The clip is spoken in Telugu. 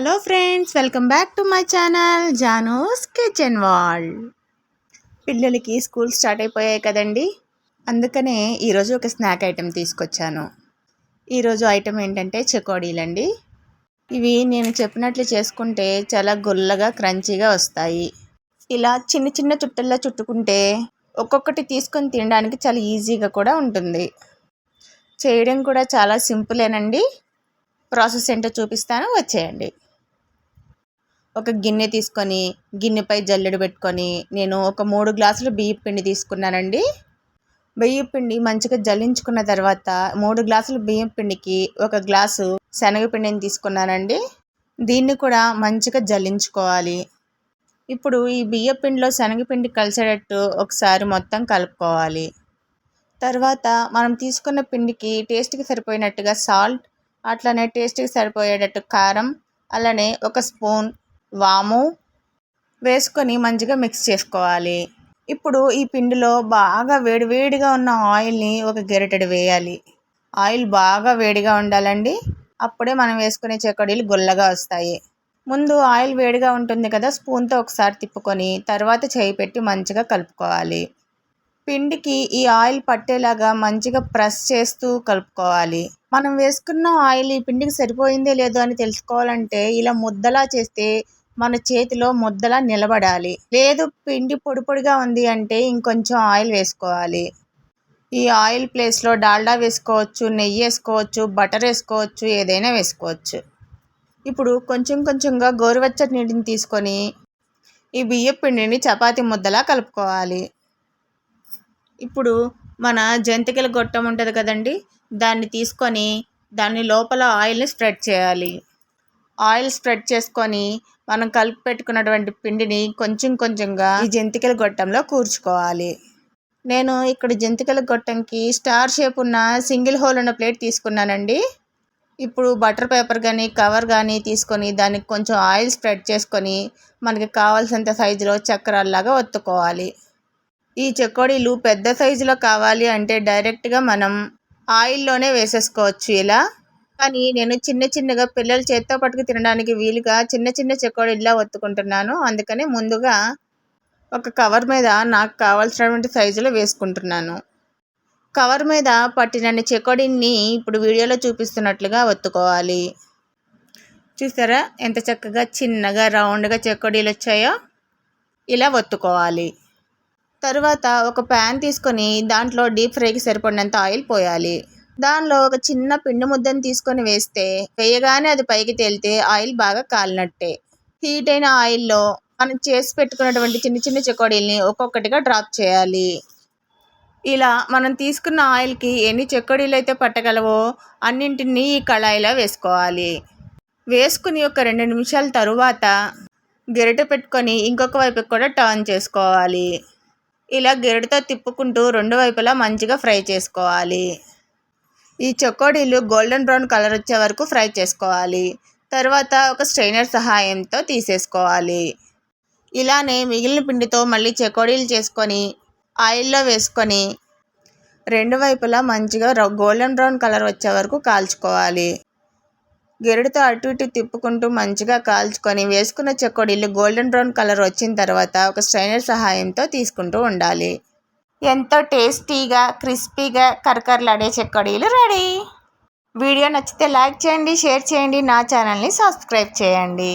Hello friends welcome back to my channel Janu's kitchen wall. పిల్లలకి స్కూల్ స్టార్ట్ అయిపోయాయి కదండి. అందుకనే ఈరోజు ఒక స్నాక్ ఐటెం తీసుకొచ్చాను. ఈరోజు ఐటెం ఏంటంటే చెకోడీలండి. ఇవి నేను చెప్పినట్లు చేసుకుంటే చాలా గుల్లగా క్రంచీగా వస్తాయి. ఇలా చిన్న చిన్న చుట్టల్లో చుట్టుకుంటే ఒక్కొక్కటి తీసుకొని తినడానికి చాలా ఈజీగా కూడా ఉంటుంది. చేయడం కూడా చాలా సింపులేనండి. ప్రాసెస్ ఏంటో చూపిస్తాను వచ్చేయండి. ఒక గిన్నె తీసుకొని గిన్నెపై జల్లెడు పెట్టుకొని నేను ఒక మూడు గ్లాసులు బియ్యం పిండి తీసుకున్నానండి. బియ్యం పిండి మంచిగా జల్లించుకున్న తర్వాత మూడు గ్లాసులు బియ్యం పిండికి ఒక గ్లాసు శనగపిండిని తీసుకున్నానండి. దీన్ని కూడా మంచిగా జల్లించుకోవాలి. ఇప్పుడు ఈ బియ్యం పిండిలో శనగపిండి కలిసేటట్టు ఒకసారి మొత్తం కలుపుకోవాలి. తర్వాత మనం తీసుకున్న పిండికి టేస్ట్కి సరిపోయినట్టుగా సాల్ట్ అట్లనే టేస్ట్కి సరిపోయేటట్టు కారం అలానే ఒక స్పూన్ వాము వేసుకొని మంచిగా మిక్స్ చేసుకోవాలి. ఇప్పుడు ఈ పిండిలో బాగా వేడివేడిగా ఉన్న ఆయిల్ని ఒక గెరిటెడు వేయాలి. ఆయిల్ బాగా వేడిగా ఉండాలండి. అప్పుడే మనం వేసుకునే చెకడీలు గుల్లగా వస్తాయి. ముందు ఆయిల్ వేడిగా ఉంటుంది కదా స్పూన్తో ఒకసారి తిప్పుకొని తర్వాత చేయి పెట్టి మంచిగా కలుపుకోవాలి. పిండికి ఈ ఆయిల్ పట్టేలాగా మంచిగా ప్రెస్ చేస్తూ కలుపుకోవాలి. మనం వేసుకున్న ఆయిల్ ఈ పిండికి సరిపోయిందే లేదో అని తెలుసుకోవాలంటే ఇలా ముద్దలా చేస్తే మన చేతిలో ముద్దలా నిలబడాలి. లేదు పిండి పొడి పొడిగా ఉంది అంటే ఇంకొంచెం ఆయిల్ వేసుకోవాలి. ఈ ఆయిల్ ప్లేస్లో డాల్డా వేసుకోవచ్చు నెయ్యి వేసుకోవచ్చు బటర్ వేసుకోవచ్చు ఏదైనా వేసుకోవచ్చు. ఇప్పుడు కొంచెం కొంచెంగా గోరువెచ్చటి నీటిని తీసుకొని ఈ బియ్య పిండిని చపాతీ ముద్దలా కలుపుకోవాలి. ఇప్పుడు మన జంతికల గొట్టం ఉంటుంది కదండి దాన్ని తీసుకొని దాని లోపల ఆయిల్ని స్ప్రెడ్ చేయాలి. ఆయిల్ స్ప్రెడ్ చేసుకొని మనం కలిపి పెట్టుకున్నటువంటి పిండిని కొంచెం కొంచెంగా ఈ జంతికల గొట్టంలో కూర్చుకోవాలి. నేను ఇక్కడ జంతికల గొట్టంకి స్టార్ షేప్ ఉన్న సింగిల్ హోల్ ఉన్న ప్లేట్ తీసుకున్నానండి. ఇప్పుడు బటర్ పేపర్ కానీ కవర్ కానీ తీసుకొని దానికి కొంచెం ఆయిల్ స్ప్రెడ్ చేసుకొని మనకి కావాల్సినంత సైజులో చక్రాల్లాగా ఒత్తుకోవాలి. ఈ చెకోడీలు పెద్ద సైజులో కావాలి అంటే డైరెక్ట్గా మనం ఆయిల్లోనే వేసేసుకోవచ్చు ఇలా. కానీ నేను చిన్న చిన్నగా పిల్లలు చేత్తో పట్టుకు తినడానికి వీలుగా చిన్న చిన్న చెకోడీలా ఒత్తుకుంటున్నాను. అందుకని ముందుగా ఒక కవర్ మీద నాకు కావాల్సినటువంటి సైజులో వేసుకుంటున్నాను. కవర్ మీద పట్టినన్ని చెకోడీని ఇప్పుడు వీడియోలో చూపిస్తున్నట్లుగా ఒత్తుకోవాలి. చూసారా ఎంత చక్కగా చిన్నగా రౌండ్గా చెకోడీలు వచ్చాయో? ఇలా ఒత్తుకోవాలి. తరువాత ఒక ప్యాన్ తీసుకొని దాంట్లో డీప్ ఫ్రైకి సరిపడినంత ఆయిల్ పోయాలి. దానిలో ఒక చిన్న పిండి ముద్దను తీసుకొని వేస్తే వేయగానే అది పైకి తేలితే ఆయిల్ బాగా కాలినట్టే. హీట్ అయిన ఆయిల్లో మనం చేసి పెట్టుకున్నటువంటి చిన్న చిన్న చెకోడీల్ని ఒక్కొక్కటిగా డ్రాప్ చేయాలి. ఇలా మనం తీసుకున్న ఆయిల్కి ఎన్ని చెక్కడీలు అయితే పట్టగలవో అన్నింటినీ ఈ కళాయిలో వేసుకోవాలి. వేసుకుని ఒక రెండు నిమిషాల తరువాత గెరిట పెట్టుకొని ఇంకొక వైపుకి కూడా టర్న్ చేసుకోవాలి. ఇలా గెరిటతో తిప్పుకుంటూ రెండు వైపులా మంచిగా ఫ్రై చేసుకోవాలి. ఈ చొక్కోడీలు గోల్డెన్ బ్రౌన్ కలర్ వచ్చే వరకు ఫ్రై చేసుకోవాలి. తర్వాత ఒక స్ట్రైనర్ సహాయంతో తీసేసుకోవాలి. ఇలానే మిగిలిన పిండితో మళ్ళీ చెకోడీలు చేసుకొని ఆయిల్లో వేసుకొని రెండు వైపులా మంచిగా గోల్డెన్ బ్రౌన్ కలర్ వచ్చే వరకు కాల్చుకోవాలి. గెరడుతో అటు ఇటు తిప్పుకుంటూ మంచిగా కాల్చుకొని వేసుకున్న చెకోడీలు గోల్డెన్ బ్రౌన్ కలర్ వచ్చిన తర్వాత ఒక స్ట్రైనర్ సహాయంతో తీసుకుంటూ ఉండాలి. ఎంతో టేస్టీగా క్రిస్పీగా కరకరలాడే చెక్కడీలు రెడీ. వీడియో నచ్చితే లైక్ చేయండి షేర్ చేయండి నా ఛానల్ని సబ్స్క్రైబ్ చేయండి.